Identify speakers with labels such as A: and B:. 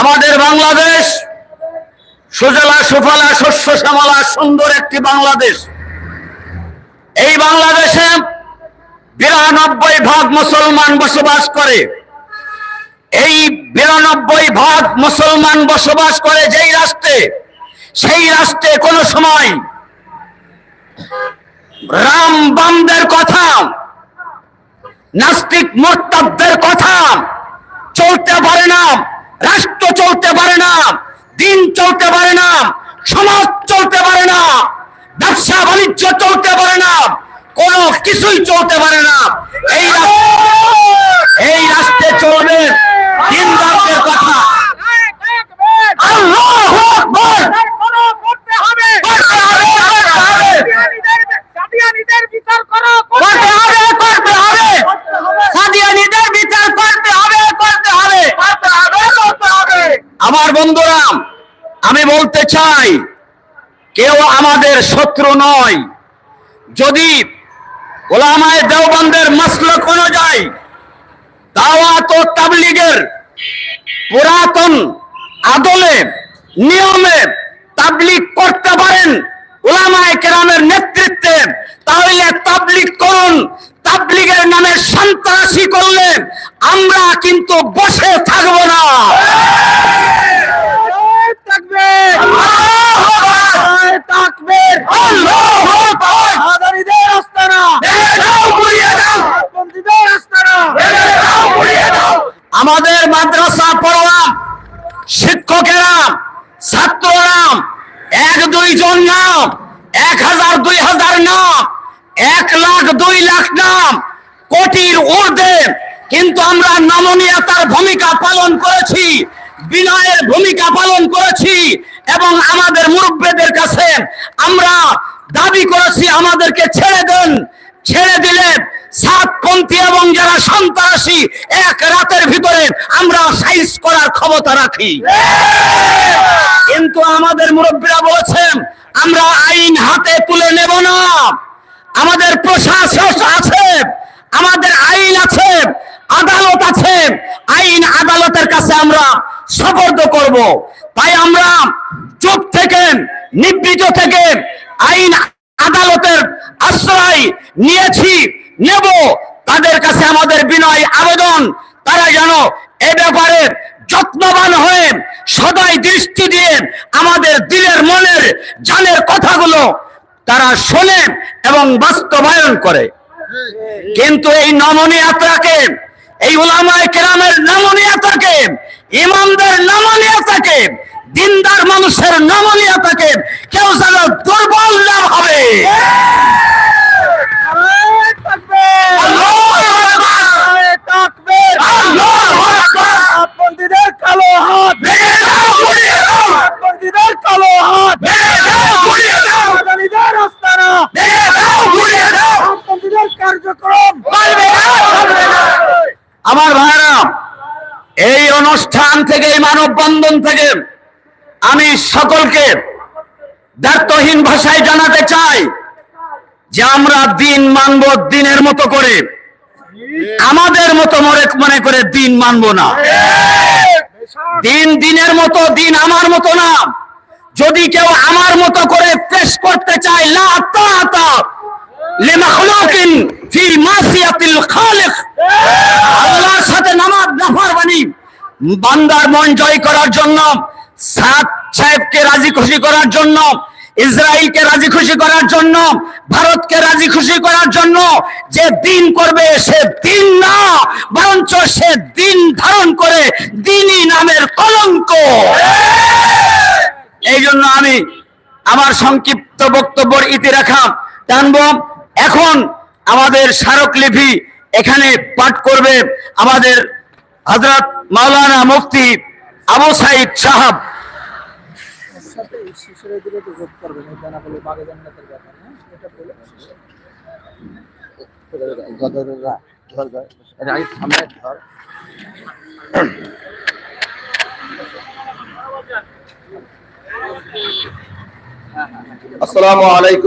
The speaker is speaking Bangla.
A: আমাদের বাংলাদেশ সুজলা সুফলা শস্য শ্যামলা সুন্দর একটি বাংলাদেশ। এই বাংলাদেশে বিরানব্বই ভাগ মুসলমান বসবাস করে। এই বিরানব্বই ভাগ মুসলমান বসবাস করে যেই রাষ্ট্রে, সেই রাষ্ট্রে কোনো সময় রাম বামদের কথা, নাস্তিক মোর্তাবদের কথা রাষ্ট্র চলতে পারে না, দিন চলতে পারে না, সমাজ চলতে পারে না, ব্যবসা বাণিজ্য চলতে পারে না, কোনো কিছুই চলতে পারে না। এই রাষ্ট্র- এই রাষ্ট্রে চলবে দিনদারদের কথা আল্লাহু আকবার! করতে হবে, করতে হবে! করতে হবে, করতে হবে! সাদিয়ানিদের বিচার করতে হবে, করতে হবে! আমার বন্ধুরা আমি বলতে চাই, কেউ আমাদের শত্রু নয়। যদি ওলামায় দেওবন্দের মাসলক অনুযায়ী দাওয়াত ও তাবলিগের পুরাতন আদলে, নিয়মে তাবলিগ করতে পারেন, ওলামায় কেরামের নেতৃত্বে, তাহলে তাবলিগ করুন, তাবলিগের নামে সন্ত্রাসী করলে আমরা কিন্তু বসে থাকব না। আমাদের মাদ্রাসা পড়ুয়া শিক্ষকেরা ছাত্ররা এক দুই জন নাম এক হাজার দুই হাজার নাম এক লাখ দুই লাখ নাম কোটির ঊর্ধ্বে। কিন্তু আমরা নমনীয়তার ভূমিকা পালন করেছি বিনয়ের ভূমিকা পালন করেছি। এবং আমাদের মুরব্বীদের কাছে আমরা দাবি করেছি, আমাদেরকে ছেড়ে দেন। ছেড়ে দিলে সাতপন্থী এবং যারা সন্ত্রাসী, এক রাতের ভিতরে আমরা সাইজ করার ক্ষমতা রাখি। কিন্তু আমাদের মুরব্বীরা বলেছেন, আমরা আইন হাতে তুলে নেব না। আমাদের প্রশাসন আছে, আমাদের আইন আছে, আদালত আছে। আইন আদালতের কাছে আমরা সবর্দ করব। তাই আমরা চুপ থেকে, নিবৃত থেকে আইন আদালতের আশ্রয় নিয়েছি, নেব। তাদের কাছে আমাদের বিনয় আবেদন, তারা যেন এ ব্যাপারে যত্নবান হয়ে সদাই দৃষ্টি দিয়ে আমাদের দিলের মনের জানের কথাগুলো তারা শোনে এবং বাস্তবায়ন করে। কিন্তু এই নমনীয়তাকে, এই ওলামায় কেরামের নমনীয়তাকে ইমামদের নমনীয়তাকে দিনদার মানুষের নমনীয়তাকে কেউ যেন দুর্বল না না, আমার এই অনুষ্ঠান থেকে, এই মানববন্ধন থেকে আমি সকলকে দায়িত্বহীন ভাষায় জানাতে চাই যে আমরা দিন মানব দিনের মতো করে, আমাদের মতো মনে করে দিন মানব না। দিন দিনের মতো, দিন আমার মতো না। যদি কেউ আমার মতো করে পেশ করতে চায়, লা আল্লাহর সাথে নামাজ নাফরমানি বান্দার মন জয় করার জন্য সাদ সাহেবকে রাজি খুশি করার জন্য ইসরায়েলকে রাজি খুশি করার জন্য, ভারতকে রাজি খুশি করার জন্য যে দিন করবে সে দিন না, বরঞ্চ সে দিন ধারণ করে দিনই নামের কলঙ্ক। এই জন্য আমি আমার সংক্ষিপ্ত বক্তব্যের ইতিরেখা টানব। এখন আমাদের স্মারকলিপি এখানে পাঠ করবে আমাদের হজরত মাওলানা মুফতি আবু সাইদ সাহাব।
B: আসসালামু আলাইকুম